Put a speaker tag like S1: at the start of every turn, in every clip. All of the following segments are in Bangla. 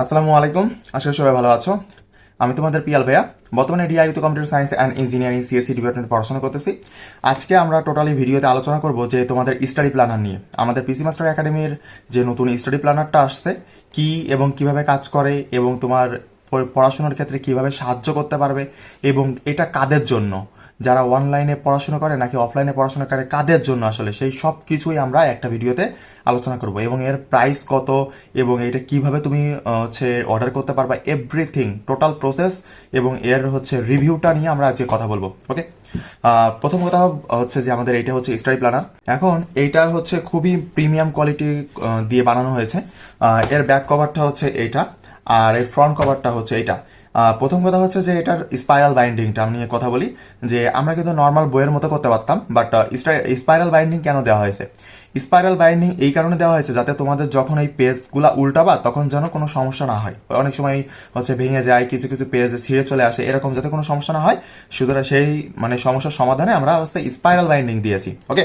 S1: আসসালামু আলাইকুম। আশা সবাই ভালো আছো। আমি তোমাদের পিয়াল ভাইয়া। বর্তমানে ডিআইউ তো computer science and engineering CSC department পড়াশোনা করতেছি। আজকে আমরা টোটালি ভিডিওতে আলোচনা করব যে তোমাদের স্টাডি প্ল্যানার নিয়ে। আমাদের পিসি মাস্টার একাডেমির যে নতুন স্টাডি প্ল্যানারটা আসছে, কি এবং কীভাবে কাজ করে এবং তোমার পড়াশোনার ক্ষেত্রে কীভাবে সাহায্য করতে পারবে এবং এটা কাদের জন্য? যারা অনলাইনে পড়াশোনা করে নাকি অফলাইনে পড়াশোনা করে, কাদের জন্য আসলে? সেই সব কিছুই আমরা একটা ভিডিওতে আলোচনা করব। এবং এর প্রাইস কত? এবং এটা কীভাবে তুমি হচ্ছে অর্ডার করতে পারবা? এভরিথিং টোটাল প্রসেস এবং এর হচ্ছে রিভিউটা নিয়ে আমরা আজকে কথা বলব। ওকে প্রথম কথা হচ্ছে যে আমাদের এটা হচ্ছে স্টাডি প্ল্যানার এখন এইটা হচ্ছে খুবই প্রিমিয়াম কোয়ালিটি দিয়ে বানানো হয়েছে। এর ব্যাক কভারটা হচ্ছে এইটা। আর এর ফ্রন্ট কভারটা হচ্ছে এইটা। প্রথম কথা হচ্ছে যে এটার স্পাইরাল বাইন্ডিংটা আমি নিয়ে কথা বলি, যে আমরা কিন্তু নর্মাল বইয়ের মতো করতে পারতাম বাট স্পাইরাল বাইন্ডিং কেন দেওয়া হয়েছে? স্পাইরাল বাইন্ডিং এই কারণে দেওয়া হয়েছে যাতে তোমাদের যখন এই পেজগুলা উল্টাবা, তখন যেন কোনো সমস্যা না হয়। অনেক সময় হচ্ছে ভেঙে যায়, কিছু কিছু পেজ ছিঁড়ে চলে আসে, এরকম যাতে কোনো সমস্যা না হয়। সুতরাং সেই মানে সমস্যার সমাধানে আমরা হচ্ছে স্পাইরাল বাইন্ডিং দিয়েছি ওকে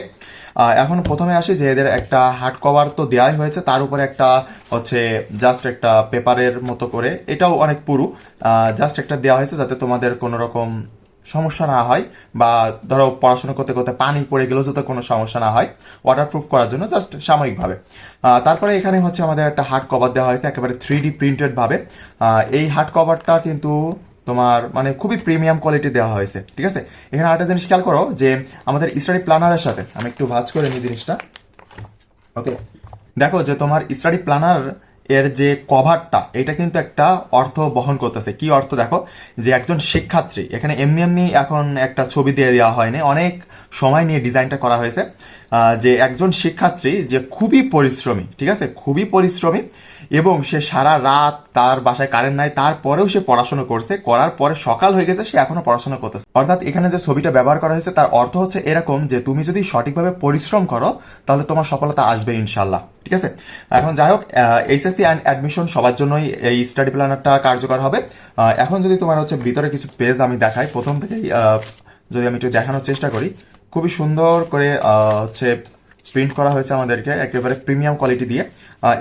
S1: এখন প্রথমে আসি যে এদের একটা হার্ড কভার তো দেওয়াই হয়েছে, তার উপরে একটা হচ্ছে জাস্ট একটা পেপারের মতো করে। এটাও অনেক পুরু। জাস্ট একটা দেওয়া হয়েছে যাতে তোমাদের কোনো রকম সমস্যা না হয় বা ধরো পড়াশোনা করতে করতে পানি পড়ে গেলেও যাতে কোনো সমস্যা না হয় ওয়াটারপ্রুফ করার জন্য জাস্ট সাময়িকভাবে। তারপরে এখানে হচ্ছে আমাদের একটা হার্ড কভার দেওয়া হয়েছে, একেবারে থ্রি ডি প্রিন্টেডভাবে এই হার্ড কভারটা কিন্তু তোমার মানে খুবই প্রিমিয়াম কোয়ালিটি দেওয়া হয়েছে, ঠিক আছে? এখানে আরেকটা জিনিস খেয়াল করো যে আমাদের স্টাডি প্ল্যানারের সাথে, আমি একটু ভাজ করে নিই জিনিসটা। ওকে? দেখো যে তোমার স্টাডি প্ল্যানার এর যে কভারটা, এটা কিন্তু একটা অর্থ বহন করতেছে। কি অর্থ দেখো? যে একজন শিক্ষার্থী, এখানে এমনি এমনি এখন একটা ছবি দিয়ে দেওয়া হয়নি, অনেক সময় নিয়ে ডিজাইনটা করা হয়েছে। যে একজন শিক্ষার্থী যে খুবই পরিশ্রমী, ঠিক আছে? খুবই পরিশ্রমী এবং সে সারা রাত তার বাসায় কারেন্ট নাই, তারপরেও সে পড়াশোনা করছে, করার পরে সকাল হয়ে গেছে, সে এখনও পড়াশোনা করতেছে। অর্থাৎ এখানে যে ছবিটা ব্যবহার করা হয়েছে, তার অর্থ হচ্ছে এরকম যে তুমি যদি সঠিকভাবে পরিশ্রম করো, তাহলে তোমার সফলতা আসবে ইনশাল্লাহ ঠিক আছে? এখন যাই হোক এইচএসসি অ্যান্ড অ্যাডমিশন সবার জন্যই এই স্টাডি প্ল্যানারটা কার্যকর হবে। এখন যদি তোমার হচ্ছে ভিতরে কিছু পেজ আমি দেখাই, প্রথম থেকেই যদি আমি একটু দেখানোর চেষ্টা করি, খুবই সুন্দর করে হচ্ছে প্রিন্ট করা হয়েছে আমাদেরকে একেবারে প্রিমিয়াম কোয়ালিটি দিয়ে।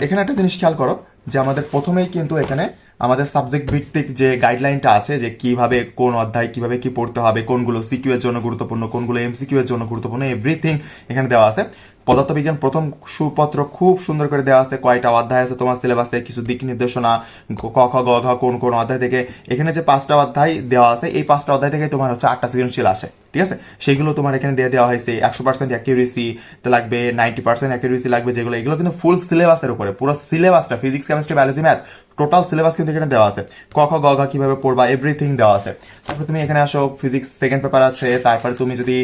S1: এখানে একটা জিনিস খেয়াল করো যে আমাদের প্রথমেই কিন্তু এখানে আমাদের সাবজেক্ট ভিত্তিক যে গাইডলাইনটা আছে যে কীভাবে কোন অধ্যায় কীভাবে কি পড়তে হবে, কোনগুলো সিকিউ এর জন্য গুরুত্বপূর্ণ, কোনগুলো এমসিকিউ এর জন্য গুরুত্বপূর্ণ এভরিথিং এখানে দেওয়া আছে। পদার্থবিজ্ঞান প্রথম সুপত্র খুব সুন্দর করে দেওয়া আছে। কয়টা অধ্যায় আছে তোমার সিলেবাসে? কিছু দিক নির্দেশনা, ক, খ, গ, ঘ, কোন কোন অধ্যায় থেকে। এখানে যে পাঁচটা অধ্যায় দেওয়া আছে, এই পাঁচটা অধ্যায় থেকে তোমার হচ্ছে আটটা সৃজনশীল আসে। ঠিক আছে? সেগুলো তোমার এখানে দিয়ে দেওয়া হয়েছে। একশো পার্সেন্ট অ্যাকিউরেসি লাগবে নাইনটি পার্সেন্ট অ্যাকিউরেসি লাগবে যেগুলো। এগুলো কিন্তু ফুল সিলেবাসের উপরে। পুরো সিলেবাসটা physics chemistry biology math total syllabus কিন্তু এখানে দেওয়া আছে। ক, খ, গ, ঘা কীভাবে পড়বা এভরিথিং দেওয়া আছে। তারপরে তুমি এখানে আসো ফিজিক্স সেকেন্ড পেপার আছে, তারপরে তুমি যদি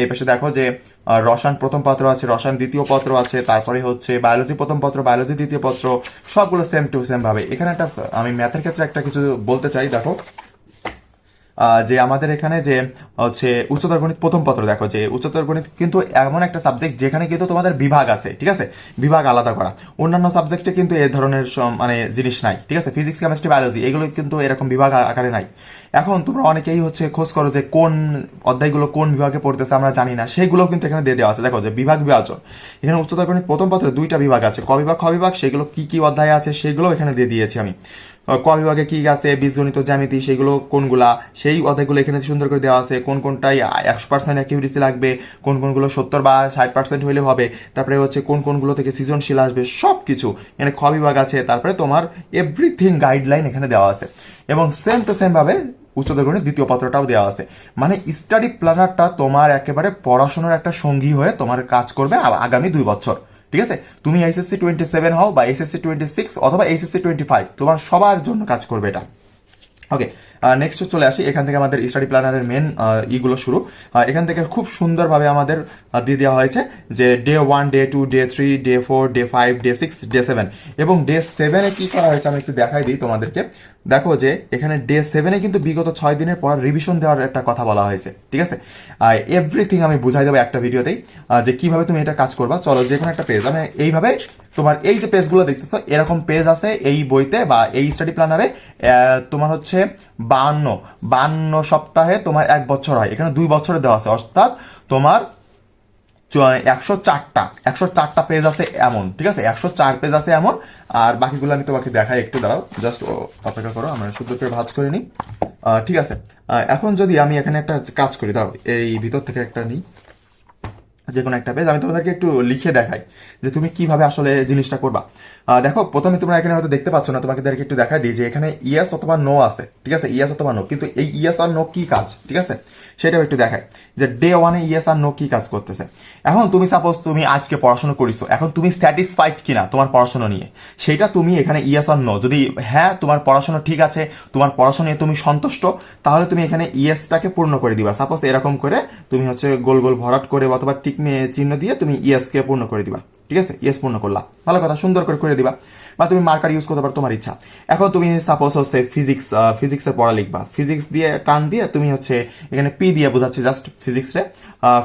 S1: এই পাশে দেখো যে রসায়ন প্রথম পত্র আছে, রসায়ন দ্বিতীয় পত্র আছে, তারপরে হচ্ছে বায়োলজি প্রথম পত্র বায়োলজি দ্বিতীয় পত্র, সবগুলো সেম টু সেম ভাবে। এখানে একটা, আমি ম্যাথের ক্ষেত্রে একটা কিছু বলতে চাই, দেখো। যে আমাদের এখানে যে হচ্ছে উচ্চতর গণিত প্রথম পত্র, দেখো যে উচ্চতর গণিত কিন্তু এমন একটা সাবজেক্ট যেখানে কিন্তু তোমাদের বিভাগ আছে, ঠিক আছে? বিভাগ আলাদা করা। অন্যান্য সাবজেক্টে কিন্তু এ ধরনের মানে জিনিস নাই, ঠিক আছে? ফিজিক্স কেমিস্ট্রি বায়োলজি এগুলো কিন্তু এরকম বিভাগ আকারে নাই। এখন তোমরা অনেকেই হচ্ছে খোঁজ করো যে কোন অধ্যায়গুলো কোন বিভাগে পড়তেছে, আমরা জানি না। সেগুলো কিন্তু এখানে দিয়ে দেওয়া আছে। দেখো যে বিভাগ, বিভাজন। এখানে উচ্চতর গণিত প্রথম পত্রে দুইটা বিভাগ আছে। ক বিভাগ, খ বিভাগ, সেগুলো কি কি অধ্যায় আছে সেগুলো এখানে দিয়ে দিয়েছি আমি। ক বিভাগে কি আছে, বীজগণিত, জ্যামিতি সেগুলো কোনগুলা? সেই অধ্যায়গুলো এখানে সুন্দর করে দেওয়া আছে, কোন কোনটাই একশো পার্সেন্ট অ্যাকিউরেসি লাগবে, কোন কোনগুলো সত্তর বা ষাট পার্সেন্ট হলে হবে, তারপরে হচ্ছে কোন কোনগুলো থেকে সৃজনশীল আসবে সব কিছু এখানে খ বিভাগ আছে, তারপরে তোমার এভরিথিং গাইডলাইন এখানে দেওয়া আছে। এবং সেম টু সেম ভাবে উচ্চতর গণিত দ্বিতীয় পত্রটাও দেওয়া আছে। মানে স্টাডি প্ল্যানারটা তোমার একেবারে পড়াশোনার একটা সঙ্গী হয়ে তোমার কাজ করবে আগামী দুই বছর। ঠিক আছে? তুমি এইচএসসি টোয়েন্টি সেভেন হও বা এইচএসসি টোয়েন্টি সিক্স অথবা এইচএসসি টোয়েন্টি ফাইভ তোমার সবার জন্য কাজ করবে এটা। ওকে নেক্সট চলে আসি। এখান থেকে আমাদের স্টাডি প্ল্যানারের মেন ইগুলো শুরু। এখান থেকে খুব সুন্দরভাবে আমাদের দিয়ে দেওয়া হয়েছে যে day one day two day three day four day five day six day seven এবং ডে সেভেনে কি করা হয়েছে আমি একটু দেখাই দিই তোমাদেরকে। দেখো যে এখানে ডে সেভেনে কিন্তু বিগত ছয় দিনের পর রিভিশন দেওয়ার একটা কথা বলা হয়েছে, ঠিক আছে? এভরিথিং আমি বুঝাই দেবো একটা ভিডিওতেই যে কীভাবে তুমি এটা কাজ করবা। চলো, যে কোনো একটা পেজ আমি এইভাবে তোমার এই যে পেজগুলো দেখতেছো, এরকম পেজ আছে এই বইতে বা এই স্টাডি প্ল্যানারে তোমার হচ্ছে বান্ন বান্ন সপ্তাহে তোমার এক বছর হয়। এখানে দুই বছরে দেওয়া আছে, অর্থাৎ তোমার একশো চারটা। একশো চারটা পেজ আছে এমন, ঠিক আছে? একশো চার পেজ আছে এমন। আর বাকিগুলো আমি তোমাকে দেখাই একটু, দাঁড়াও জাস্ট অপেক্ষা করো, আমরা শুদ্ধ করে ভাজ করে নিই। ঠিক আছে। এখন যদি আমি এখানে একটা কাজ করি, দাঁড়াও, এই ভিতর থেকে একটা নিই। যে কোনো একটা পেজ আমি তোমাদেরকে একটু লিখে দেখাই যে তুমি কীভাবে আসলে জিনিসটা করবা। দেখো, প্রথমে তোমরা এখানে হয়তো দেখতে পাচ্ছ না, তোমাকে তাদেরকে একটু দেখাই দিই যে এখানে ইয়েস অথবা নো আছে, ঠিক আছে? ইয়েস অথবা নো কিন্তু এই ইয়েস আর নো কি কাজ? ঠিক আছে? সেটাও একটু দেখাই যে ডে ওয়ানে ইয়েস আর নো কি কাজ করতেছে। এখন তুমি সাপোজ তুমি আজকে পড়াশোনা করিছো, এখন তুমি স্যাটিসফাইড কিনা তোমার পড়াশোনা নিয়ে? সেটা তুমি এখানে ইয়েস আর নো যদি হ্যাঁ তোমার পড়াশোনা ঠিক আছে, তোমার পড়াশোনা নিয়ে তুমি সন্তুষ্ট, তাহলে তুমি এখানে ইয়েসটাকে পূর্ণ করে দিবা। সাপোজ এরকম করে তুমি হচ্ছে গোল গোল ভরাট করে অথবা মে- চিহ্ন দিয়ে তুমি ইয়েসকে পূর্ণ করে দিবা। ঠিক আছে? ইয়েস পূর্ণ করলা। ভালো কথা, সুন্দর করে করে দিবা। বা তুমি মার্কার ইউজ করতে পারো তোমার ইচ্ছা। এখন তুমি সাপোজ হচ্ছে ফিজিক্স ফিজিক্সের পড়া লিখবা। ফিজিক্স দিয়ে টান দিয়ে তুমি হচ্ছে এখানে পি দিয়ে বোঝাচ্ছে জাস্ট ফিজিক্সে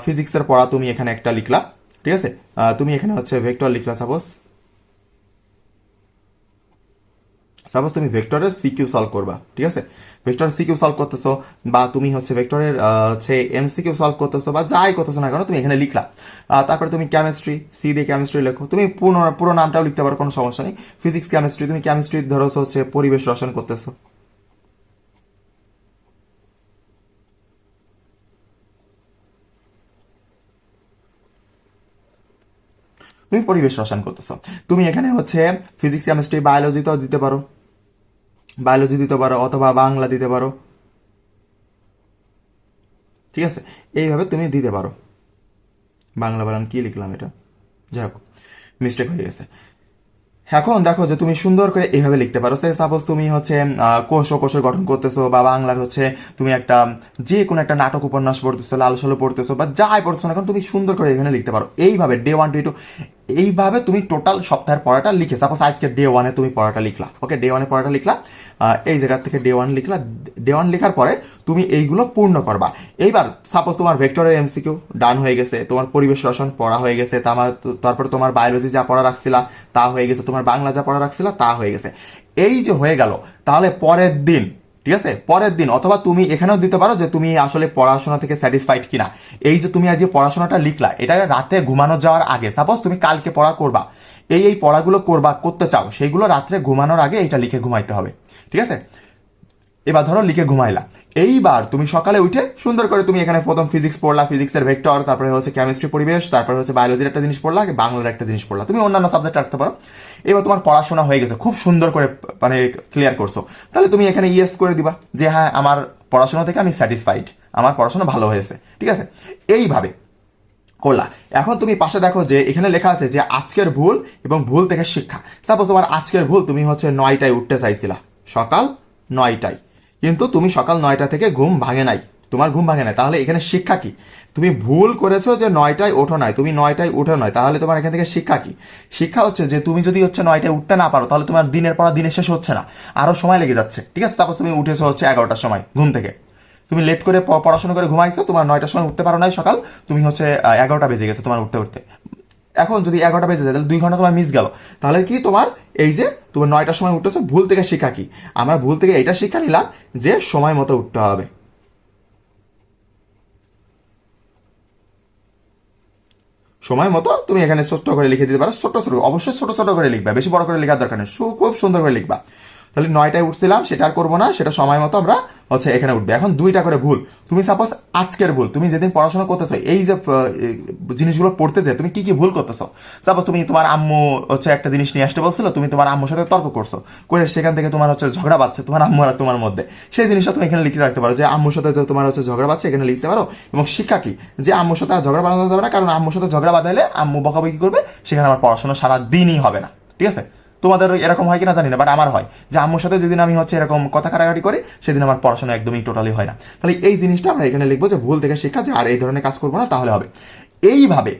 S1: ফিজিক্সের পড়া তুমি এখানে একটা লিখলা। ঠিক আছে? তুমি এখানে হচ্ছে ভেক্টর লিখলা সাপোজ সাপোজ তুমি ভেক্টরের সিকিউ সলভ করবা, ঠিক আছে? ভেক্টরের সিকিউ সলভ করতেছো বা তুমি হচ্ছে ভেক্টরের হচ্ছে এমসিকিউ সলভ করতেছো বা যাই করতেছো না কেন, তুমি এখানে লিখলা। তারপরে তুমি কেমিস্ট্রি সি দিয়ে কেমিস্ট্রি লেখো। তুমি পুরো পুরো নামটাও লিখতে পারো, কোনো সমস্যা নেই। ফিজিক্স কেমিস্ট্রি তুমি কেমিস্ট্রি ধরো, হচ্ছে পরিবেশ রসায়ন করতেছো। তুমি পরিবেশ রসায়ন করতেছো। তুমি এখানে হচ্ছে ফিজিক্স কেমিস্ট্রি বায়োলজিতেও দিতে পারো। বায়োলজি দিতে পারো অথবা বাংলা দিতে পারো। ঠিক আছে? এইভাবে তুমি দিতে পারো। বাংলা বানান কি লিখলাম এটা? যাই হোক মিস্টেক হয়ে গেছে। এখন দেখো যে তুমি সুন্দর করে এইভাবে লিখতে পারো। সে সাপোজ তুমি হচ্ছে কোষ ও কোষের গঠন করতেছো বা বাংলার হচ্ছে তুমি একটা যে কোনো একটা নাটক উপন্যাস পড়তেছো, লাল সালো পড়তেছো বা যাই পড়তেছো না এখন তুমি সুন্দর করে এখানে লিখতে পারো। এইভাবে ডে ওয়ান ডে টু এইভাবে তুমি টোটাল সপ্তাহের পড়াটা লিখে সাপোজ আজকে ডে ওয়ানে তুমি পড়াটা লিখলা ওকে ডে ওয়ানে পড়াটা লিখলা এই জায়গা থেকে ডে ওয়ান লিখলা ডে ওয়ান লেখার পরে তুমি এইগুলো পূর্ণ করবা। এইবার সাপোজ তোমার ভেক্টরের এমসিকিউ ডান হয়ে গেছে, তোমার পরিবেশ রসায়ন পড়া হয়ে গেছে তারপর তারপরে তোমার বায়োলজি যা পড়া রাখছিলা, তা হয়ে গেছে, তোমার বাংলা যা পড়া রাখছিলা, তা হয়ে গেছে। এই যে হয়ে গেল, তাহলে পরের দিন ঠিক আছে? পরের দিন, অথবা তুমি এখানেও দিতে পারো যে তুমি আসলে পড়াশোনা থেকে স্যাটিসফাইড কিনা। এই যে তুমি আজ যে পড়াশোনাটা লিখলা, এটা রাতে ঘুমানো যাওয়ার আগে সাপোজ তুমি কালকে পড়া করবা, এই এই পড়াগুলো করবা, করতে চাও, সেইগুলো রাত্রে ঘুমানোর আগে এটা লিখে ঘুমাইতে হবে। ঠিক আছে? এবার ধরো লিখে ঘুমাইলা। এইবার তুমি সকালে উঠে সুন্দর করে তুমি এখানে প্রথম ফিজিক্স পড়লা ফিজিক্সের ভেক্টর তারপরে হচ্ছে কেমিস্ট্রি পরিবেশ, তারপরে হচ্ছে বায়োলজির একটা জিনিস পড়লা বাংলার একটা জিনিস পড়লা। তুমি অন্যান্য সাবজেক্ট রাখতে পারো। এবার তোমার পড়াশোনা হয়ে গেছে, খুব সুন্দর করে মানে ক্লিয়ার করছ। তাহলে তুমি এখানে ইয়েস করে দিবা যে হ্যাঁ আমার পড়াশোনা থেকে আমি স্যাটিসফাইড আমার পড়াশোনা ভালো হয়েছে। ঠিক আছে? এইভাবে করলা। এখন তুমি পাশে দেখো যে, এখানে লেখা আছে যে, আজকের ভুল এবং ভুল থেকে শিক্ষা। সাপোজ তোমার আজকের ভুল তুমি হচ্ছে নয়টায় উঠতে চাইছিলা, সকাল নয়টায়। কিন্তু তুমি সকাল নয়টা থেকে ঘুম ভাঙে নাই। তোমার ঘুম ভাঙে নাই। তাহলে এখানে শিক্ষা কি? তুমি ভুল করেছ যে নয়টায় ওঠো নয় তুমি নয়টায় উঠো নয় তাহলে তোমার এখান থেকে শিক্ষা কি? শিক্ষা হচ্ছে যে তুমি যদি হচ্ছে নয়টায় উঠতে না পারো, তাহলে তোমার দিনের পর দিনের শেষ হচ্ছে না। আরও সময় লেগে যাচ্ছে। ঠিক আছে? সাপোজ তুমি উঠেছো হচ্ছে এগারোটার সময় ঘুম থেকে। তুমি লেট করে পড়াশোনা করে ঘুমাইছো, তোমার নয়টার সময় উঠতে পারো নাই সকাল। তুমি হচ্ছে এগারোটা বেজে গেছে তোমার উঠতে উঠতে। এখন যদি এগারোটা বেজে যায়, তাহলে দুই ঘণ্টা তোমার মিস গেল। তাহলে কি তোমার, এই যে তোমার নয়টার সময় উঠতেছো, ভুল থেকে শিক্ষা কি? আমরা ভুল থেকে এইটা শিক্ষা নিলাম যে সময় মতো উঠতে হবে। সময় মতো তুমি এখানে ছোট্ট করে লিখে দিতে পারো ছোট ছোট অবশ্যই ছোট ছোট করে লিখবা, বেশি বড় করে লেখার দরকার নেই খুব সুন্দর করে লিখবা। তাহলে নয়টায় উঠছিলাম, সেটা আর করব না, সেটা সময় মতো আমরা হচ্ছে এখানে উঠবে। এখন দুইটা করে ভুল। তুমি সাপোজ আজকের ভুল, তুমি যেদিন পড়াশোনা করতেছো, এই যে জিনিসগুলো পড়তেছে তুমি কি কি ভুল করতেছো? সাপোজ তুমি তোমার আম্মু হচ্ছে একটা জিনিস নিয়ে আসতে বলছিল, তুমি তোমার আম্মুর সাথে তর্ক করছ, করে সেখান থেকে তোমার হচ্ছে ঝগড়া বাচ্ছে তোমার আম্মু আর তোমার মধ্যে। সেই জিনিসটা তুমি এখানে লিখে রাখতে পারো যে আম্মুর সাথে তোমার হচ্ছে ঝগড়া বাচ্ছে এখানে লিখতে পারো। এবং শিক্ষা কি? যে আম্মুর সাথে ঝগড়া বাঁধানো যাবে না, কারণ আম্মুর সাথে ঝগড়া বাঁধাইলে আম্মু বকাবকি করবে, সেখানে আমার পড়াশোনা সারা দিনই হবে না। ঠিক আছে? তোমাদের এরকম হয় কিনা জানি না বাট আমার হয়। যে আম্মুর সাথে যেদিন আমি হচ্ছে এরকম কথা কাটাকাটি করি, সেদিন আমার পড়াশোনা একদমই টোটালি হয় না। তাহলে এই জিনিসটা আমরা এখানে লিখব যে ভুল থেকে শিক্ষা যে আর এই ধরনের কাজ করব না, তাহলে হবে। এইভাবে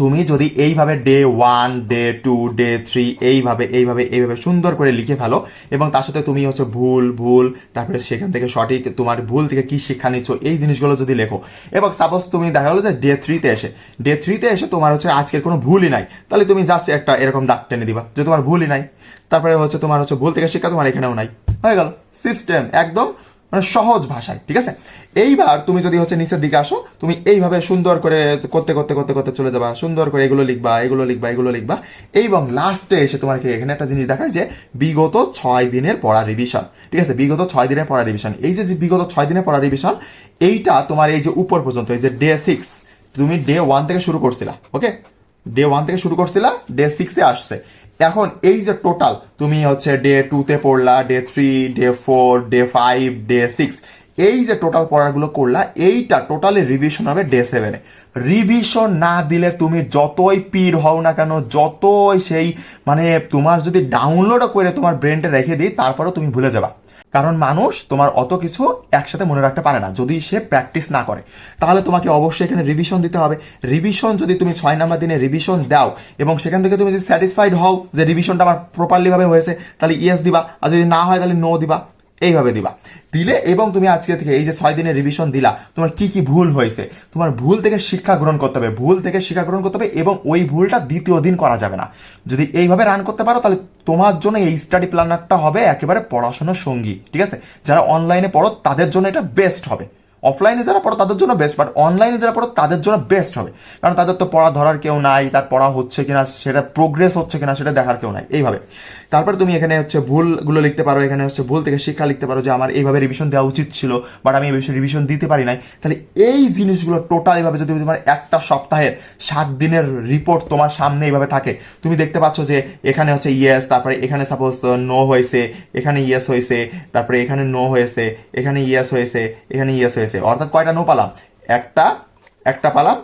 S1: তুমি যদি এইভাবে day one day two day three এইভাবে এইভাবে এইভাবে সুন্দর করে লিখে ফেলো এবং তার সাথে তুমি হচ্ছে ভুল ভুল, তারপরে সেখান থেকে সঠিক তোমার ভুল থেকে কি শিক্ষা নিচ্ছ, এই জিনিসগুলো যদি লেখো। এবং সাপোজ তুমি দেখা গেলো যে ডে থ্রিতে এসে ডে থ্রিতে এসে তোমার হচ্ছে আজকের কোনো ভুলই নাই, তাহলে তুমি জাস্ট একটা এরকম দাগ টেনে দিবা যে তোমার ভুলই নাই। তারপরে হচ্ছে তোমার হচ্ছে ভুল থেকে শিক্ষা তোমার এখানেও নাই। হয়ে গেল। সিস্টেম একদম মানে সহজ ভাষায়, ঠিক আছে? এইবার তুমি যদি হচ্ছে নিচের দিকে আসো, তুমি এইভাবে সুন্দর করে করতে করতে করতে করতে চলে যাবা, সুন্দর করে এগুলো লিখবা এগুলো লিখবা এগুলো লিখবা, এবং লাস্টে এসে তোমাকে এখানে একটা জিনিস দেখায় যে বিগত ছয় দিনের পড়া রিভিশন ঠিক আছে? বিগত ছয় দিনের পড়া রিভিশন এই যে বিগত ছয় দিনের পড়া রিভিশন এইটা তোমার এই যে উপর পর্যন্ত, এই যে ডে সিক্স তুমি ডে ওয়ান থেকে শুরু করছিলা ওকে ডে ওয়ান থেকে শুরু করছিলা ডে সিক্সে আসছে। এখন এই যে টোটাল তুমি হচ্ছে ডে টুতে পড়লা day three day four day five day six এই যে টোটাল পড়াগুলো করলা, এইটা টোটালি রিভিশন হবে ডে সেভেনে রিভিশন না দিলে তুমি যতই পীর হও না কেন, যতই সেই মানে তোমার যদি ডাউনলোডও করে তোমার ব্রেনটা রেখে দিই, তারপরেও তুমি ভুলে যাবা। কারণ মানুষ তোমার অত কিছু একসাথে মনে রাখতে পারে না, যদি সে প্র্যাকটিস না করে। তাহলে তোমাকে অবশ্যই এখানে রিভিশন দিতে হবে। রিভিশন যদি তুমি ছয় নাম্বার দিনে রিভিশন দাও এবং সেখান থেকে তুমি যদি স্যাটিসফাইড হও যে রিভিশনটা আমার প্রপারলি ভাবে হয়েছে, তাহলে ইয়েস দিবা। আর যদি না হয়, তাহলে নো দিবা। এইভাবে দিবা। দিলে এবং তুমি আজকে থেকে এই যে ছয় দিনের রিভিশন দিলা, তোমার কি কি ভুল হয়েছে? তোমার ভুল থেকে শিক্ষা গ্রহণ করতে হবে, ভুল থেকে শিক্ষা গ্রহণ করতে হবে এবং ওই ভুলটা দ্বিতীয় দিন করা যাবে না। যদি এইভাবে রান করতে পারো, তাহলে তোমার জন্য এই স্টাডি প্ল্যানারটা হবে একেবারে পড়াশোনার সঙ্গী, ঠিক আছে? যারা অনলাইনে পড়ো, তাদের জন্য এটা বেস্ট হবে। অফলাইনে যারা পড়ো, তাদের জন্য বেস্ট বাট অনলাইনে যারা পড়ো, তাদের জন্য বেস্ট হবে। কারণ তাদের তো পড়া ধরার কেউ নাই, তার পড়া হচ্ছে কিনা, সেটা প্রোগ্রেস হচ্ছে কিনা, সেটা দেখার কেউ নাই। এইভাবে। তারপর তুমি এখানে হচ্ছে ভুলগুলো লিখতে পারো, এখানে হচ্ছে ভুল থেকে শিক্ষা লিখতে পারো যে আমার এইভাবে রিভিশন দেওয়া উচিত ছিল বাট আমি এই বিষয়ে রিভিশন দিতে পারি নাই। তাহলে এই জিনিসগুলো টোটাল এইভাবে যদি তোমার একটা সপ্তাহের, সাত দিনের রিপোর্ট তোমার সামনে এইভাবে থাকে, তুমি দেখতে পাচ্ছ যে এখানে হচ্ছে ইয়েস তারপরে এখানে সাপোজ নো হয়েছে, এখানে ইয়েস হয়েছে, তারপরে এখানে নো হয়েছে, এখানে ইয়েস হয়েছে, এখানে ইয়েস হয়েছে, অর্থাৎ কয়টা নো পালাম একটা একটা পালাম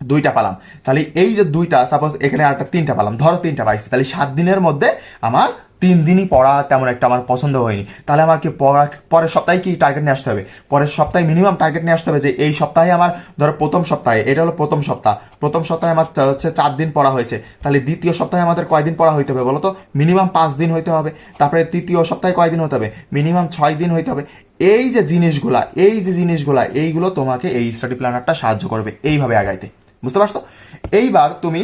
S1: দুইটা পালাম। তাহলে এই যে দুইটা সাপোজ এখানে একটা তিনটা পালাম, ধরো তিনটা পাইছি, তাহলে সাত দিনের মধ্যে আমার তিন দিনই পড়া তেমন একটা আমার পছন্দ হয়নি। তাহলে আমাকে পড়া, পরের সপ্তাহে কি টার্গেট নিয়ে আসতে হবে? পরের সপ্তাহে মিনিমাম টার্গেট নিয়ে আসতে হবে যে এই সপ্তাহে আমার, ধরো প্রথম সপ্তাহে, এটা হলো প্রথম সপ্তাহ, প্রথম সপ্তাহে আমার হচ্ছে চার দিন পড়া হয়েছে, তাহলে দ্বিতীয় সপ্তাহে আমাদের কয়দিন পড়া হইতে হবে বলো তো মিনিমাম পাঁচ দিন হইতে হবে, তারপরে তৃতীয় সপ্তাহে কয়দিন হতে হবে? মিনিমাম ছয় দিন হইতে হবে। এই যে জিনিসগুলা, এই যে জিনিসগুলা, এইগুলো তোমাকে এই স্টাডি প্ল্যানারটা সাহায্য করবে, এইভাবে আগাইতে। বুঝতে পারছ? এইবার তুমি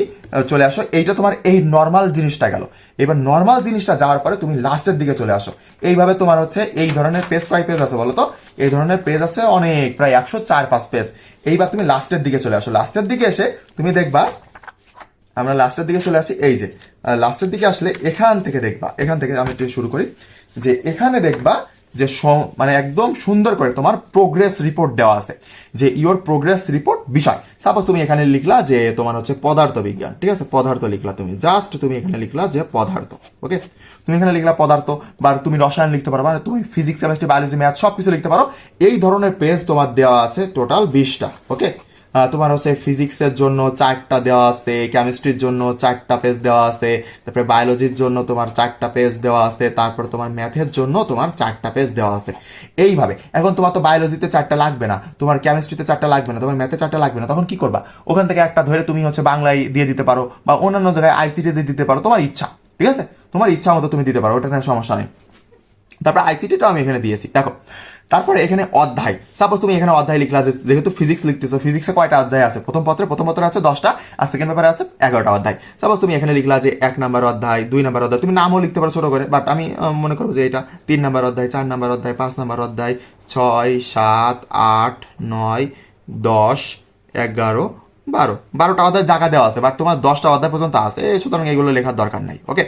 S1: চলে আসো। এইটা তোমার এই নর্মাল জিনিসটা গেল। এবার নর্মাল জিনিসটা যাওয়ার পরে তুমি লাস্টের দিকে চলে আসো। এইভাবে তোমার হচ্ছে এই ধরনের পেজ কয় পেজ আছে বলো তো এই ধরনের পেজ আছে অনেক, প্রায় একশো চার, পাঁচ পেজ এইবার তুমি লাস্টের দিকে চলে আসো। লাস্টের দিকে এসে তুমি দেখবা, আমরা লাস্টের দিকে চলে আসি, এই যে লাস্টের দিকে আসলে এখান থেকে দেখবা, এখান থেকে আমি একটু শুরু করি, যে এখানে দেখবা যে মানে একদম সুন্দর করে তোমার প্রোগ্রেস রিপোর্ট দেওয়া আছে, যে ইওর প্রোগ্রেস রিপোর্ট বিষয়। সাপোজ তুমি এখানে লিখলা যে তোমার হচ্ছে পদার্থ বিজ্ঞান ঠিক আছে? পদার্থ লিখলা তুমি। জাস্ট তুমি এখানে লিখলা যে পদার্থ ওকে তুমি এখানে লিখলা পদার্থ, বা তুমি রসায়ন লিখতে পারো মানে তুমি ফিজিক্স কেমিস্ট্রি বায়োলজি ম্যাথ সব কিছু লিখতে পারো। এই ধরনের পেজ তোমার দেওয়া আছে টোটাল বিশটা ওকে তোমার হচ্ছে ফিজিক্সের জন্য চারটা দেওয়া আছে কেমিস্ট্রির জন্য চারটা পেজ দেওয়া আছে, তারপরে বায়োলজির জন্য তোমার চারটা পেজ দেওয়া আছে, তারপর তোমার ম্যাথের জন্য তোমার চারটা পেজ দেওয়া আছে। এইভাবে, এখন তোমার তো বায়োলজিতে চারটা লাগবে না, তোমার কেমিস্ট্রিতে চারটা লাগবে না, তোমার ম্যাথে চারটা লাগবে না, তখন কি করবা? ওখান থেকে একটা ধরে তুমি হচ্ছে বাংলায় দিয়ে দিতে পারো, বা অন্যান্য জায়গায় আইসিটি দিয়ে দিতে পারো, তোমার ইচ্ছা, ঠিক আছে? তোমার ইচ্ছা মতো তুমি দিতে পারো ওটা কোনো সমস্যা নেই। তারপর আইসিটিটাও আমি এখানে দিয়েছি। দেখো তারপরে এখানে অধ্যায়। সাপোজ তুমি এখানে অধ্যায় লিখলা যে, যেহেতু ফিজিক্স লিখতেছো ফিজিক্সে কয়টা অধ্যায় আছে? প্রথম পত্রে, প্রথম পত্র আছে দশটা, আর সেকেন্ড পেপারে আছে এগারোটা অধ্যায়। সাপোজ তুমি এখানে লিখলা যে, এক নাম্বার অধ্যায়, দুই নাম্বার অধ্যায়, তুমি নামও লিখতে পারো ছোট করে বাট আমি মনে করব যে এটা তিন নাম্বার অধ্যায়, চার নাম্বার অধ্যায়, পাঁচ নাম্বার অধ্যায়, ছয়, সাত, আট, নয়, দশ, এগারো, বারো। বারোটা অধ্যায় জায়গা দেওয়া আছে বাট তোমার দশটা অধ্যায় পর্যন্ত আছে, সুতরাং এগুলো লেখার দরকার নাই। ওকে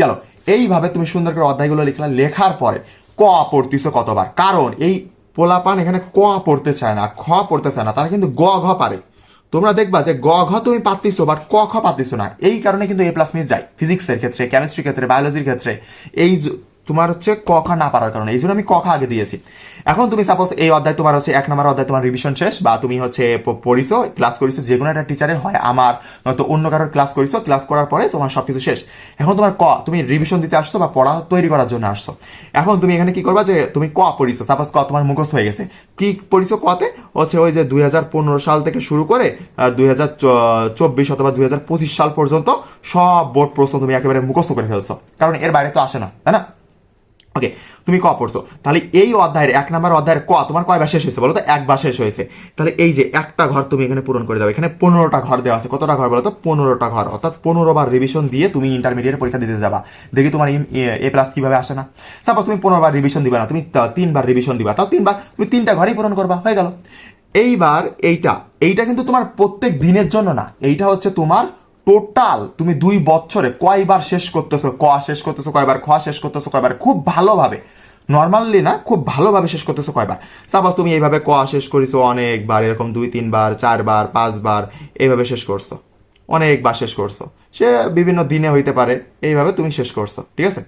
S1: গেল। এইভাবে তুমি সুন্দর করে অধ্যায়গুলো লিখলা, লেখার পরে ক পড়তিস কতবার? কারণ এই পোলাপান এখানে ক পড়তে চায় না, খ পড়তে চায় না, তারা কিন্তু গ, ঘ পারে। তোমরা দেখবা যে গ, ঘ তুমি পাতিছো বাট ক, খ পাতিছো না। এই কারণে কিন্তু এ প্লাস মিস যায়। ফিজিক্সের ক্ষেত্রে কেমিস্ট্রির ক্ষেত্রে বায়োলজির ক্ষেত্রে। এই তোমার হচ্ছে ক খ না পারার কারণে। এই জন্য আমি ক খ আগে দিয়েছি। এখন তুমি সাপোজ এই অধ্যায় তোমার হচ্ছে এক নম্বর অধ্যায় তোমার রিভিশন শেষ, বা তুমি হচ্ছে পড়িছো ক্লাস করিছো, যে কোনো একটা টিচারের হয় আমার, নয়তো অন্য কারোর ক্লাস করিছো ক্লাস করার পরে তোমার সবকিছু শেষ। এখন তোমার ক, তুমি রিভিশন দিতে আসছো বা পড়া তৈরি করার জন্য আসছো। এখন তুমি এখানে কি করবা যে, তুমি ক পড়িছো সাপোজ ক তোমার মুখস্থ হয়ে গেছে। কি পড়িছো কতে হচ্ছে ওই যে দুই হাজার পনেরো সাল থেকে শুরু করে দুই হাজার চব্বিশ অথবা দুই হাজার পঁচিশ সাল পর্যন্ত সব বোর্ড প্রশ্ন তুমি একেবারে মুখস্থ করে ফেলছো। কারণ এর বাইরে তো আসে না, তাই না? ওকে তুমি ক পড়ছো? তাহলে এই অধ্যায়ের এক নম্বর অধ্যায়ের ক, তোমার কয়বার শেষ হয়েছে বলো তো? একবার শেষ হয়েছে। তাহলে এই যে একটা ঘর তুমি এখানে পূরণ করে দাও। এখানে পনেরোটা ঘর দেওয়া আছে। কতটা ঘর বলো তো? পনেরোটা ঘর। অর্থাৎ পনেরো বার রিভিশন দিয়ে তুমি ইন্টারমিডিয়েট পরীক্ষা দিতে যাবা। দেখি তোমার এ প্লাস কীভাবে আসে না। সাপোজ তুমি পনেরো বার রিভিশন দিবা না, তুমি তিনবার রিভিশন দিবা। তাও তিনবার তুমি তিনটা ঘরই পূরণ করবা। হয়ে গেল। এইবার এইটা এইটা কিন্তু তোমার প্রত্যেক দিনের জন্য না। এইটা হচ্ছে তোমার টোটাল তুমি দুই বছরে কয়বার শেষ করতেছো? ক শেষ করতেছো কয়বার? খ শেষ করতেছো কয়বার? খুব ভালোভাবে। নর্মালি না, খুব ভালোভাবে শেষ করতেছো কয়বার? সাপোজ তুমি এইভাবে ক শেষ করেছ অনেকবার, এরকম দুই, তিনবার, চারবার, পাঁচবার, এইভাবে শেষ করছ। অনেকবার শেষ করছ। সে বিভিন্ন দিনে হইতে পারে, এইভাবে তুমি শেষ করছ, ঠিক আছে?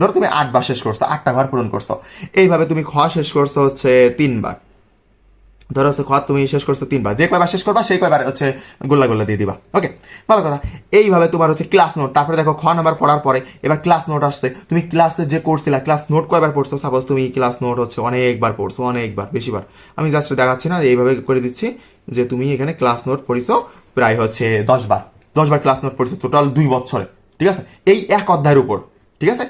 S1: ধরো তুমি আটবার শেষ করছ, আটটা ঘর পূরণ করছ। এইভাবে তুমি খ শেষ করছ হচ্ছে তিনবার। ধরো হচ্ছে খত তুমি শেষ করছ তিনবার। যে কয়বার শেষ করবা, সেই কয়বার হচ্ছে গোল্লা গোল্লা দিয়ে দিবা। ওকে ভালো কথা। এইভাবে তোমার হচ্ছে ক্লাস নোট তারপরে দেখো খ নাম্বার পড়ার পরে এবার ক্লাস নোট আসছে। তুমি ক্লাসে যে করছিলা ক্লাস নোট কয়বার পড়ছো? সাপোজ তুমি ক্লাস নোট হচ্ছে অনেকবার পড়ছো, অনেকবার, বেশিবার। আমি জাস্ট দেখাচ্ছি না, এইভাবে করে দিচ্ছি যে তুমি এখানে ক্লাস নোট পড়িছো প্রায় হচ্ছে দশ বার দশ বার ক্লাস নোট পড়ছো টোটাল দুই বছরে। ঠিক আছে? এই এক অধ্যায়ের উপর। ঠিক আছে?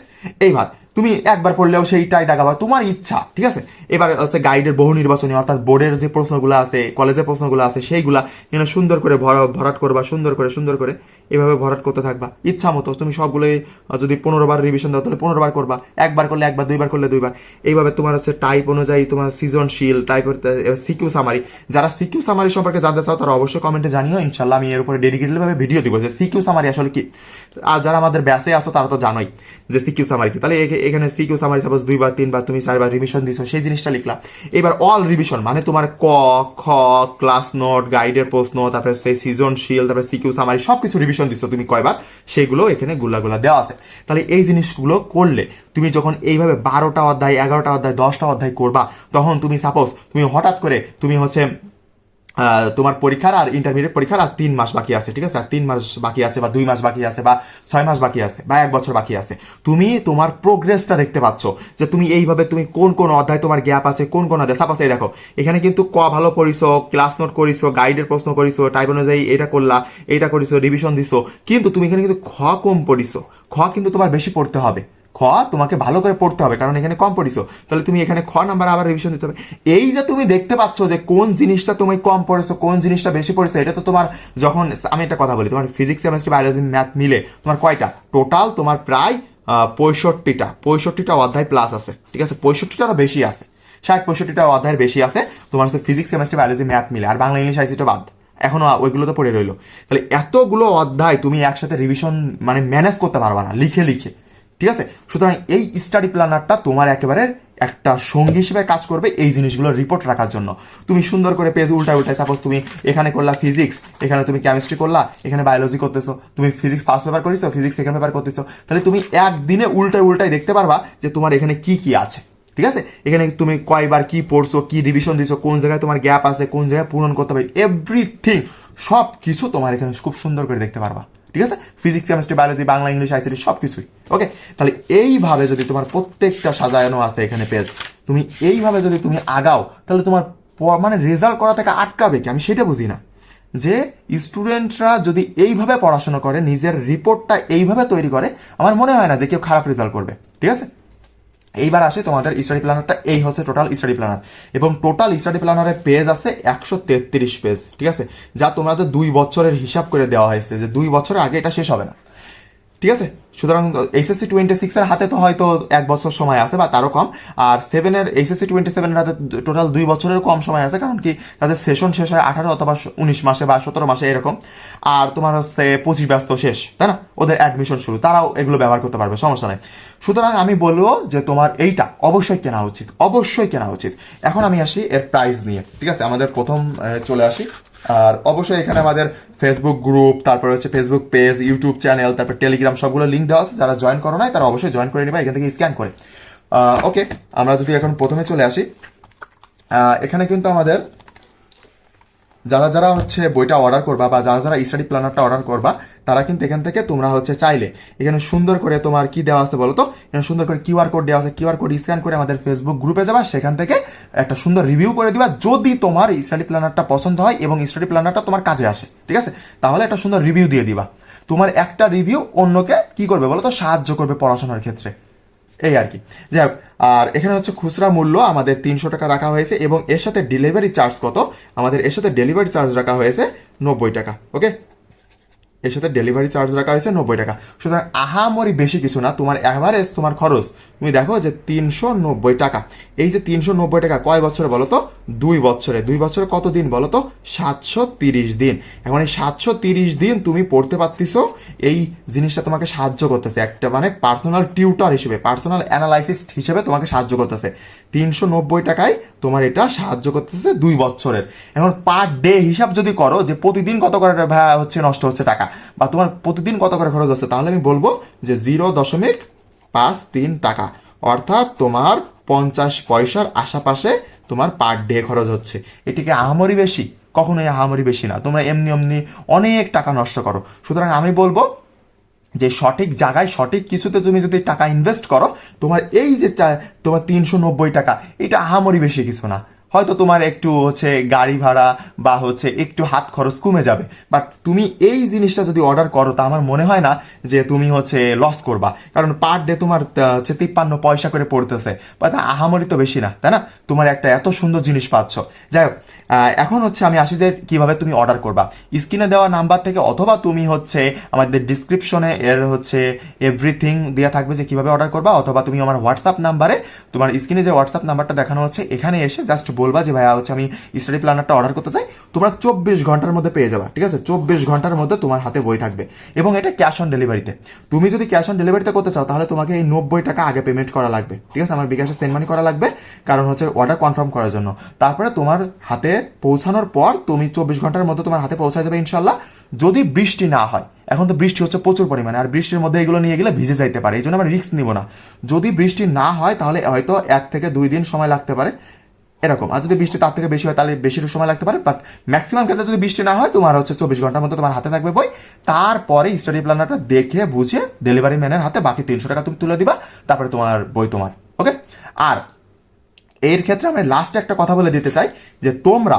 S1: এইবার তুমি একবার পড়লেও সেইটাই দেখাবা। তোমার ইচ্ছা, ঠিক আছে? এবার হচ্ছে গাইডের বহু নির্বাচনী, অর্থাৎ বোর্ডের যে প্রশ্নগুলো আছে কলেজের প্রশ্নগুলো আছে, সেইগুলা এখানে সুন্দর করে ভরা- ভরাট করবা, সুন্দর করে সুন্দর করে। এভাবে ভরাট করতে থাকবা। ইচ্ছা মতো তুমি সবগুলোই যদি পনেরো বার রিভিশন দাও, তাহলে পনেরো বার করবা। একবার করলে একবার, দুইবার করলে দুইবার। এইভাবে তোমার হচ্ছে টাইপ অনুযায়ী তোমার সৃজনশীল টাইপ সিকিউ সামারি যারা সিকিউ সামারি সম্পর্কে জানতে চাও, তারা অবশ্যই কমেন্টে জানিও। ইনশাল্লাহ আমি এর উপরে ডেডিকেটেডভাবে ভিডিও দিব যে সিকিউ সামারি আসলে কি। আর যারা আমাদের ব্যাসে আসো তারা তো জানোই যে সিকিউ সামারি কি। তাহলে এখানে সিকিউ সামারি সাপোজ দুইবার, তিনবার তুমি চারবার রিভিশন দিছো, সেই জিনিসটা লিখলা। এবার অল রিভিশন মানে তোমার ক, খ ক্লাস নোট গাইডের প্রশ্ন, তারপরে সেই সৃজনশীল, তারপরে সিকিউ সামারি, সবকিছু রিভিশন দিছো তুমি কয়বার, সেগুলো এখানে গুলা গুলা দেওয়া আছে। তাহলে এই জিনিসগুলো করলে তুমি যখন এইভাবে বারোটা অধ্যায়, এগারোটা অধ্যায়, দশটা অধ্যায় করবা, তখন তুমি সাপোজ তুমি হঠাৎ করে তুমি হচ্ছে তোমার পরীক্ষার আর ইন্টারমিডিয়েট পরীক্ষার আর তিন মাস বাকি আছে, ঠিক আছে? আর তিন মাস বাকি আছে বা দুই মাস বাকি আছে বা ছয় মাস বাকি আছে বা এক বছর বাকি আছে। তুমি তোমার প্রোগ্রেসটা দেখতে পাচ্ছ যে তুমি এইভাবে তুমি কোন কোন অধ্যায় তোমার গ্যাপ আছে, কোন কোন অধ্যায়। সাপোজ এই দেখো, এখানে কিন্তু ক ভালো পড়িছো ক্লাস নোট করিছো গাইডের প্রশ্ন করিছো টাইপ অনুযায়ী এটা করলা, এইটা করিছো রিভিশন দিছো, কিন্তু তুমি এখানে কিন্তু খ কম পড়িছো। খ কিন্তু তোমার বেশি পড়তে হবে। খ তোমাকে ভালো করে পড়তে হবে, কারণ এখানে কম পড়িছো। তাহলে তুমি এখানে খ নাম্বার আবার রিভিশন দিতে হবে। এই যে তুমি দেখতে পাচ্ছ যে কোন জিনিসটা তুমি কম পড়েছো, কোন জিনিসটা বেশি পড়েছো, এটা তো তোমার যখন, আমি একটা কথা বলি, তোমার ফিজিক্স কেমিস্ট্রি বায়োলজি ম্যাথ মিলে তোমার কয়টা? টোটাল তোমার প্রায় পঁয়ষট্টিটা। পঁয়ষট্টিটা অধ্যায় প্লাস আছে, ঠিক আছে? পঁয়ষট্টিটারও বেশি আছে। ষাট, পঁয়ষট্টিটা অধ্যায়ের বেশি আছে, তোমার হচ্ছে ফিজিক্স কেমিস্ট্রি বায়োলজি ম্যাথ মিলে। আর বাংলা, ইংলিশ আইসিটা বাদ। এখনও ওইগুলো তো পড়ে রইল। তাহলে এতগুলো অধ্যায় তুমি একসাথে রিভিশন মানে ম্যানেজ করতে পারবা না, লিখে লিখে। ঠিক আছে? সুতরাং এই স্টাডি প্ল্যানারটা তোমার একেবারে একটা সঙ্গী হিসেবে কাজ করবে এই জিনিসগুলোর রিপোর্ট রাখার জন্য। তুমি সুন্দর করে পেজ উল্টায় উল্টায় সাপোজ তুমি এখানে করলা ফিজিক্স এখানে তুমি কেমিস্ট্রি করলা, এখানে বায়োলজি করতেছো, তুমি ফিজিক্স ফার্স্ট পেপার করেছ ফিজিক্স সেকেন্ড পেপার করতেছো, তাহলে তুমি একদিনে উল্টায় উল্টায় দেখতে পারবা যে তোমার এখানে কি কি আছে। ঠিক আছে? এখানে তুমি কয়বার কি পড়ছো, কি রিভিশন দিছো, কোন জায়গায় তোমার গ্যাপ আছে, কোন জায়গায় পূরণ করতে হবে এভরিথিং সব কিছু তোমার এখানে খুব সুন্দর করে দেখতে পারবা। ঠিক আছে? Physics chemistry biology Bangla English ICT সব কিছুই ওকে তাহলে এইভাবে যদি তোমার প্রত্যেকটা সাজানো আছে এখানে পেজ তুমি এইভাবে যদি তুমি আগাও, তাহলে তোমার মানে রেজাল্ট করা থেকে আটকাবে কি? আমি সেটা বুঝি না। যে স্টুডেন্টরা যদি এইভাবে পড়াশোনা করে, নিজের রিপোর্টটা এইভাবে তৈরি করে, আমার মনে হয় না যে কেউ খারাপ রেজাল্ট করবে। ঠিক আছে? এইবার আসে তোমাদের স্টাডি প্ল্যানারটা এই হচ্ছে টোটাল স্টাডি প্ল্যানার এবং টোটাল স্টাডি প্ল্যানারের পেজ আছে একশো তেত্রিশ পেজ ঠিক আছে? যা তোমাদের দুই বছরের হিসাব করে দেওয়া হয়েছে, যে দুই বছরের আগে এটা শেষ হবে না। ঠিক আছে? সুতরাং এইচএসসি টোয়েন্টি সিক্সের হাতে তো হয়তো এক বছর সময় আছে বা তারও কম। আর সেভেনের এইচএসসি টোয়েন্টি সেভেনের হাতে টোটাল দুই বছরের কম সময় আছে, কারণ কি তাদের সেশন শেষ হয় আঠারো অথবা উনিশ মাসে বা সতেরো মাসে এরকম। আর তোমার হচ্ছে পঁচিশ ব্যস্ত শেষ, তাই না? ওদের অ্যাডমিশন শুরু। তারাও এগুলো ব্যবহার করতে পারবে, সমস্যা নেই। সুতরাং আমি বলব যে তোমার এইটা অবশ্যই কেনা উচিত, অবশ্যই কেনা উচিত। এখন আমি আসি এর প্রাইস নিয়ে, ঠিক আছে? আমাদের প্রথম চলে আসি। আর অবশ্যই এখানে আমাদের ফেসবুক গ্রুপ তারপর হচ্ছে ফেসবুক পেজ ইউটিউব চ্যানেল তারপর টেলিগ্রাম সবগুলো লিঙ্ক দেওয়া আছে। যারা জয়েন করো নাই, তারা অবশ্যই জয়েন করে নেবে, এখান থেকে স্ক্যান করে। ওকে আমরা যদি এখন প্রথমে চলে আসি। এখানে কিন্তু আমাদের যারা যারা হচ্ছে বইটা অর্ডার করবা বা যারা যারা স্টাডি প্ল্যানারটা অর্ডার করবা, তারা কিন্তু এখান থেকে তোমরা হচ্ছে চাইলে এখানে সুন্দর করে তোমার কি দেওয়া আছে বলো তো এখানে সুন্দর করে কিউআর কোড দেওয়া আছে। কিউআর কোড স্ক্যান করে আমাদের ফেসবুক গ্রুপে যাবা। সেখান থেকে একটা সুন্দর রিভিউ করে দিবা যদি তোমার স্টাডি প্ল্যানারটা পছন্দ হয় এবং স্টাডি প্ল্যানারটা তোমার কাজে আসে, ঠিক আছে? তাহলে একটা সুন্দর রিভিউ দিয়ে দিবা। তোমার একটা রিভিউ অন্যকে কি করবে বলো তো সাহায্য করবে পড়াশোনার ক্ষেত্রে। এই আর কি। যাই হোক আর এখানে হচ্ছে খুচরা মূল্য আমাদের তিনশো টাকা রাখা হয়েছে এবং এর সাথে ডেলিভারি চার্জ কত? আমাদের এর সাথে ডেলিভারি চার্জ রাখা হয়েছে নব্বই টাকা ওকে এর সাথে ডেলিভারি চার্জ রাখা হয়েছে নব্বই টাকা। সুতরাং আহামরি বেশি কিছু না, তোমার অ্যাভারেজ তোমার খরচ তুমি দেখো যে তিনশো নব্বই টাকা। এই যে তিনশো নব্বই টাকা কয় বছরে বলো তো? দুই বছরে। দুই বছরে কত দিন বলো তো? সাতশো তিরিশ দিন। এখন এই সাতশো তিরিশ দিন তুমি পড়তে পারতেছো, এই জিনিসটা তোমাকে সাহায্য করতেছে। একটা মানে পার্সোনাল টিউটার হিসেবে পার্সোনাল অ্যানালাইসিস হিসেবে তোমাকে সাহায্য করতেছে। তিনশো নব্বই টাকায় তোমার এটা সাহায্য করতেছে দুই বছরের। এখন পার ডে হিসাব যদি করো যে প্রতিদিন কত করে হচ্ছে নষ্ট হচ্ছে টাকা, বা তোমার প্রতিদিন কত করে খরচ হচ্ছে, তাহলে আমি বলব যে জিরো দশমিক পাঁচ তিন টাকা। অর্থাৎ তোমার পঞ্চাশ পয়সার আশাপাশে তোমার পার ডে খরচ হচ্ছে। এটিকে আহামরি বেশি? কখনোই আহামরি বেশি না। তোমরা এমনি এমনি অনেক টাকা নষ্ট করো। সুতরাং আমি বলব যে সঠিক জায়গায় সঠিক কিছুতে তুমি যদি টাকা ইনভেস্ট করো, তোমার এই যে তোমার তিনশো নব্বই টাকা, এটা আহামরি বেশি কিছু না। হয়তো তোমার একটু হচ্ছে গাড়ি ভাড়া বা হচ্ছে একটু হাত খরচ কমে যাবে। বাট তুমি এই জিনিসটা যদি অর্ডার করো, তা আমার মনে হয় না যে তুমি হচ্ছে লস করবা। কারণ পার ডে তোমার হচ্ছে তিপ্পান্ন পয়সা করে পড়তেছে। বা তা আহামরি তো বেশি না, তাই না? তোমার একটা এত সুন্দর জিনিস পাচ্ছ। যাই হোক এখন হচ্ছে আমি আসি যে কীভাবে তুমি অর্ডার করবা। স্ক্রিনে দেওয়া নাম্বার থেকে অথবা তুমি হচ্ছে আমাদের ডিসক্রিপশনে এর হচ্ছে এভরিথিং দেওয়া থাকবে যে কীভাবে অর্ডার করবা, অথবা তুমি আমার হোয়াটসঅ্যাপ নাম্বারে তোমার স্ক্রিনে যে হোয়াটসঅ্যাপ নাম্বারটা দেখানো হচ্ছে, এখানে এসে জাস্ট বলবা যে ভাইয়া হচ্ছে আমি স্টাডি প্ল্যানারটা অর্ডার করতে চাই, তোমরা চব্বিশ ঘণ্টার মধ্যে পেয়ে যাবা, ঠিক আছে? চব্বিশ ঘণ্টার মধ্যে তোমার হাতে বই থাকবে। এবং এটা ক্যাশ অন ডেলিভারিতে তুমি যদি ক্যাশ অন ডেলিভারিতে করতে চাও, তাহলে তোমাকে এই নব্বই টাকা আগে পেমেন্ট করা লাগবে, ঠিক আছে? আমার বিকাশে সেন্ড মানি করা লাগবে, কারণ হচ্ছে অর্ডার কনফার্ম করার জন্য। তারপরে তোমার হাতে পৌঁছানোর পর তুমি চব্বিশ ঘণ্টার মধ্যে তোমার হাতে পৌঁছা যাবে ইনশাল্লাহ যদি বৃষ্টি না হয়, এখন তো বৃষ্টি হচ্ছে প্রচুর পরিমাণে, আর বৃষ্টির মধ্যে এগুলো নিয়ে গেলে ভিজে যাইতে পারে, এই জন্য আমরা রিস্ক নিব না। যদি বৃষ্টি না হয়, তাহলে হয়তো এক থেকে দুই দিন সময় লাগতে পারে, এরকম। আর যদি বৃষ্টি তার থেকে বেশি হয়, তাহলে বেশি সময় লাগতে পারে বাট ম্যাক্সিমাম ক্ষেত্রে যদি বৃষ্টি না হয়, তোমার হচ্ছে চব্বিশ ঘণ্টার মধ্যে তোমার হাতে থাকবে বই। তারপরে স্টাডি প্ল্যানারটা দেখে বুঝে ডেলিভারি ম্যানের হাতে বাকি তিনশো টাকা তুমি তুলে দিবা, তারপরে তোমার বই তোমার ওকে আর এর ক্ষেত্রে আমি লাস্ট একটা কথা বলে দিতে চাই যে তোমরা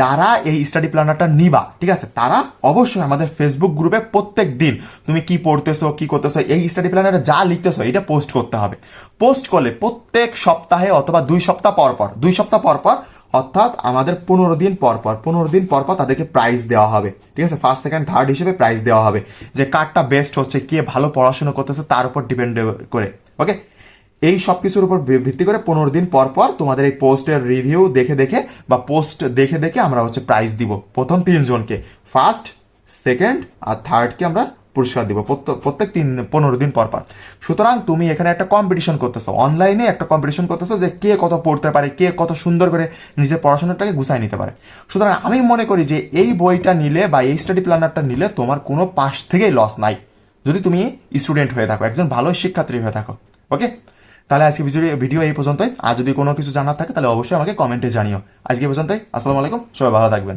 S1: যারা এই স্টাডি প্ল্যানারটা নিবা, ঠিক আছে, তারা অবশ্যই আমাদের ফেসবুক গ্রুপে প্রত্যেক দিন তুমি কি পড়তেছো, কি করতেছো, এই স্টাডি প্ল্যানারে যা লিখতেছো, এটা পোস্ট করতে হবে। পোস্ট করলে প্রত্যেক সপ্তাহে অথবা দুই সপ্তাহ পর পর, দুই সপ্তাহ পর পর অর্থাৎ আমাদের পনেরো দিন পর পর, পনেরো দিন পর পর তাদেরকে প্রাইজ দেওয়া হবে, ঠিক আছে ফার্স্ট সেকেন্ড থার্ড হিসেবে প্রাইজ দেওয়া হবে। যে কারটা বেস্ট হচ্ছে, কে ভালো পড়াশোনা করতেছে, তার উপর ডিপেন্ড করে ওকে এই সব কিছুর উপর ভিত্তি করে পনেরো দিন পর পর তোমাদের এই পোস্টের রিভিউ দেখে দেখে বা পোস্ট দেখে দেখে আমরা হচ্ছে প্রাইজ দিব প্রথম তিনজনকে। ফার্স্ট সেকেন্ড আর থার্ডকে আমরা পুরস্কার দিব প্রত্য- প্রত্যেক তিন, পনেরো দিন পর পর। সুতরাং তুমি এখানে একটা কম্পিটিশন করতেছো। অনলাইনে একটা কম্পিটিশন করতেছো যে কে কত পড়তে পারে, কে কত সুন্দর করে নিজের পড়াশোনাটাকে গুছাই নিতে পারে। সুতরাং আমি মনে করি যে এই বইটা নিলে বা এই স্টাডি প্ল্যানারটা নিলে তোমার কোনো পাশ থেকেই লস নাই। যদি তুমি স্টুডেন্ট হয়ে থাকো, একজন ভালো শিক্ষার্থী হয়ে থাকো ওকে তাহলে আজকে ভিডিও- এই পর্যন্তই। আর যদি কোনো কিছু জানার থাকে, তাহলে অবশ্যই আমাকে কমেন্টে জানিও। আজকে পর্যন্তই। আসসালামু আলাইকুম। সবাই ভালো থাকবেন।